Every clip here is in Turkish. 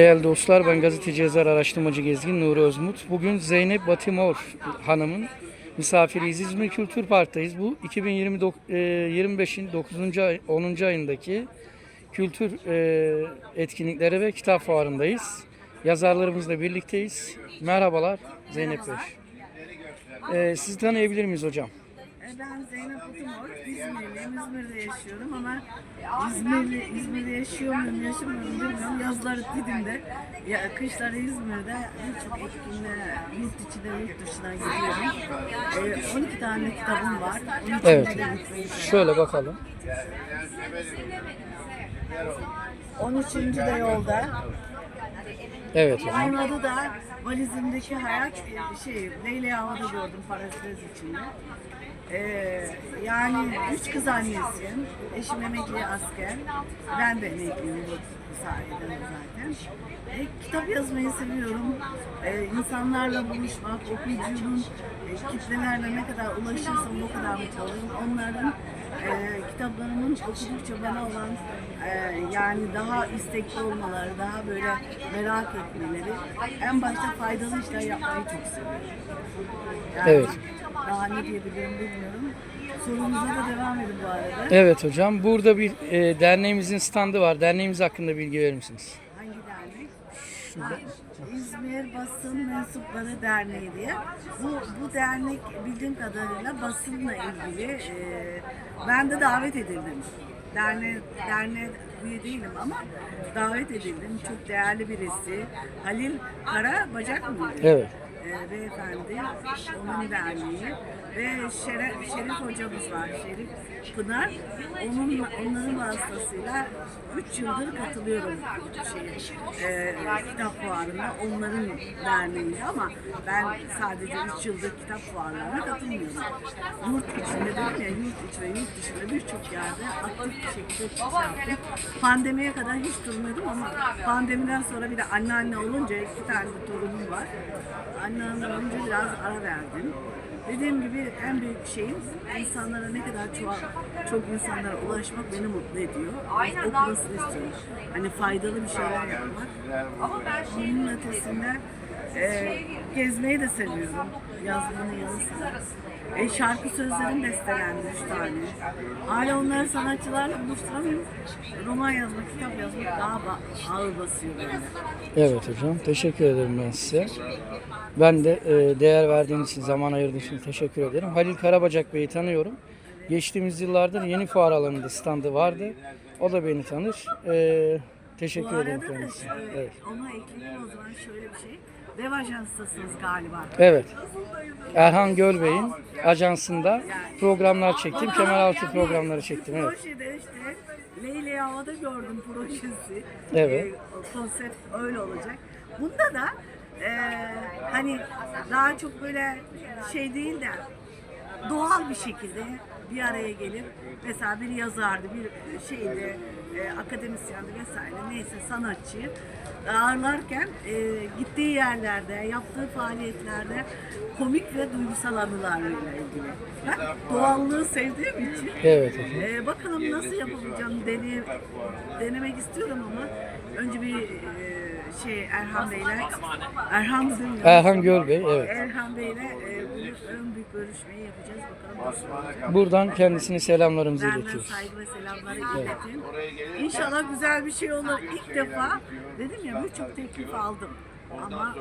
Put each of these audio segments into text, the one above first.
Değerli dostlar, ben gazeteci yazar araştırmacı gezgin Nuri Özmut. Bugün Zeynep Batimor Hanım'ın misafiriyiz. İzmir Kültür Park'tayız. Bu 2025'in 9. ay, 10. ayındaki kültür e, etkinlikleri ve kitap fuarındayız. Yazarlarımızla birlikteyiz. Merhabalar Zeynep Bey. E, sizi tanıyabilir miyiz hocam? E, Ben Zeynep Otumor, İzmirliyim. İzmir'de yaşıyorum ama İzmirli, İzmir'de yaşıyor muyum, yaşamıyorum bilmiyorum. Yazları Didim'de, ya, kışları İzmir'de birçok etkinliğe yurt içinde, yurt dışına gidiyorum. E, 12 tane kitabım var. 13. Evet. de. Şöyle bakalım. 13. de yolda. Evet. Aynı adı da valizimdeki hayat e, şey Leyla Hava'da gördüm parasız içinde. Ee, yani üç kız annesiyim. Eşim emekli asker. Ben de emekliyim bu sayede zaten. E, kitap yazmayı seviyorum. E, insanlarla buluşmak, okuyucunun e, kitlelerle ne kadar ulaşırsam o kadar mutlu olurum. Onların e, kitaplarımın okudukça bana olan e, yani daha istekli olmaları, daha böyle merak etmeleri. En başta faydalı işler yapmayı çok seviyorum. Yani Evet. Daha ne diyebilirim bilmiyorum. Sorunuza da devam edin bu arada. Evet hocam. Burada bir e, derneğimizin standı var. Derneğimiz hakkında bilgi verir misiniz? Hangi dernek? Ha, İzmir Basın Mensupları Derneği diye. Bu, bu dernek bildiğim kadarıyla basınla ilgili e, ben de davet edildim. Derne, derneğe üye değilim ama davet edildim. Çok değerli birisi. Halil Kara Bacak mıydı? Evet. e, beyefendi, onun derneği ve Şeref, Şerif hocamız var, Şerif Pınar. Onun, onların vasıtasıyla 3 yıldır katılıyorum şeye, e, kitap fuarına, onların derneğinde ama ben sadece 3 yıldır kitap fuarlarına katılmıyorum. Yurt içinde dedim ya, yurt içi ve yurt dışında birçok yerde aktif bir şekilde şey yaptım. Pandemiye kadar hiç durmadım ama pandemiden sonra bir de anneanne olunca iki tane torunum var. Anneanne olunca biraz ara verdim. Dediğim gibi en büyük şeyim insanlara ne kadar çok, çok insanlara ulaşmak beni mutlu ediyor. Okumasını istiyorum. Hani faydalı bir şeyler yapmak. Bunun ötesinde e, gezmeyi de seviyorum. Yazmanın yanı sıra. E, şarkı sözlerim bestelendi üç tane. Hala onları sanatçılarla buluşturamıyorum. Roman yazmak, kitap yazmak daha ba- ağır basıyor bende. Evet hocam. Teşekkür ederim ben size. Ben de e, değer verdiğiniz için, zaman ayırdığınız için teşekkür ederim. Halil Karabacak Bey'i tanıyorum. Geçtiğimiz yıllardır yeni fuar alanında standı vardı. O da beni tanır. E, Bu teşekkür ederim arada da kendisine. e, Evet. ona ekleyeyim o zaman şöyle bir şey. Dev Ajans'tasınız galiba. Evet. Erhan Gölbey'in ajansında programlar çektim. Kemeraltı programları çektim. Evet. Projede işte Leyla Hava'da gördüm projesi. Evet. E, konsept öyle olacak. Bunda da e, hani daha çok böyle şey değil de doğal bir şekilde bir araya gelip mesela bir yazardı, bir şeydi, e, akademisyendi vesaire neyse sanatçıyı ağırlarken e, gittiği yerlerde, yaptığı faaliyetlerde komik ve duygusal anılarla ilgili. Ben doğallığı sevdiğim için Evet ee, bakalım nasıl yapabileceğim deney, denemek istiyorum ama önce bir e, şey Erhan Bey'le Erhan. Erhan Gölbey, evet. Erhan Bey'le e, ön büyük görüşmeyi yapacağız bakalım. Buradan kendisine selamlarımızı Benden iletiyoruz. saygı ve selamları iletin. İnşallah güzel bir şey olur. İlk defa dedim ya birçok teklif aldım ama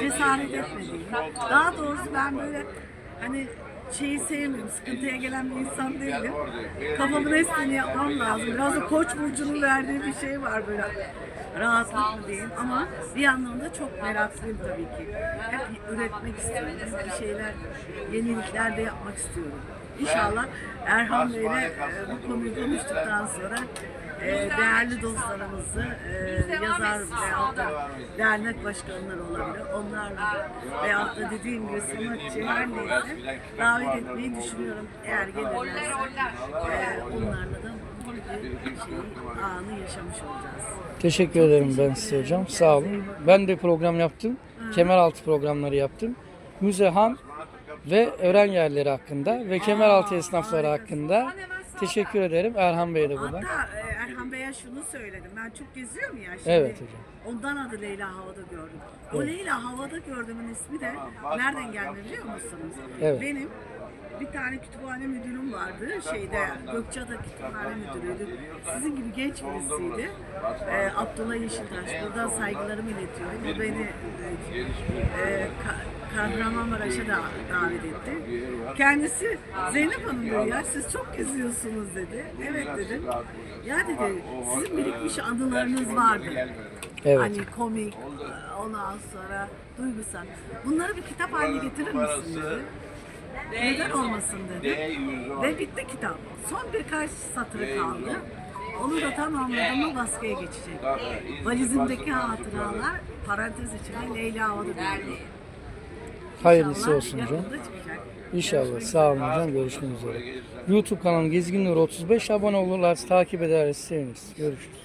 cesaret etmedim. Daha doğrusu ben böyle hani şeyi sevmiyorum, sıkıntıya gelen bir insan değilim. Kafamın estiğini yapmam lazım. Biraz da koç burcunun verdiği bir şey var böyle rahatlık diyeyim ama bir yandan da çok meraklıyım tabii ki. Hep üretmek istiyorum, hep bir şeyler, yenilikler de yapmak istiyorum. İnşallah Erhan Bey'le e, bu konuyu konuştuktan sonra e, değerli dostlarımızı, e, yazar veyahut da dernek başkanları olabilir. Onlarla veyahut da dediğim gibi sanatçı her neyse davet etmeyi düşünüyorum. Eğer gelirlerse e, onlarla da bu bir şeyi, anı yaşamış olacağız. Teşekkür ederim ben size hocam. Sağ olun. Ben de program yaptım. Kemeraltı programları yaptım. Müzehan ve öğren yerleri hakkında ve kemeraltı esnafları hakkında teşekkür ederim. Erhan Bey de burada. Hatta Bey'e şunu söyledim. Ben çok geziyorum ya şimdi. Evet hocam. Ondan adı Leyla Havada Gördüm. O Leyla Havada Gördüm'ün ismi de nereden geldi biliyor musunuz? Evet. Benim bir tane kütüphane müdürüm vardı şeyde Gökçeada kütüphane müdürüydü. Sizin gibi genç birisiydi. Ee, Abdullah Yeşiltaş. Buradan saygılarımı iletiyorum. O beni e, e, Ka- Kahramanmaraş'a da davet etti. Kendisi Zeynep Hanım dedi ya siz çok geziyorsunuz dedi. Evet dedim. Ya dedi sizin birikmiş anılarınız vardı. Evet. Hani komik, ondan sonra duygusal. Bunları bir kitap haline getirir misin dedi. Neden olmasın dedi. Ve bitti kitap. Son birkaç satırı kaldı. Onu da tamamladım mı baskıya geçecek. Valizimdeki hatıralar parantez içinde Leyla Havada Gördüm. Hayırlısı olsun hocam. İnşallah. Sağ olun hocam. Görüşmek üzere. YouTube kanalı Gezgin Nur 35 abone olurlarsa takip ederiz, seviniriz. Görüşürüz.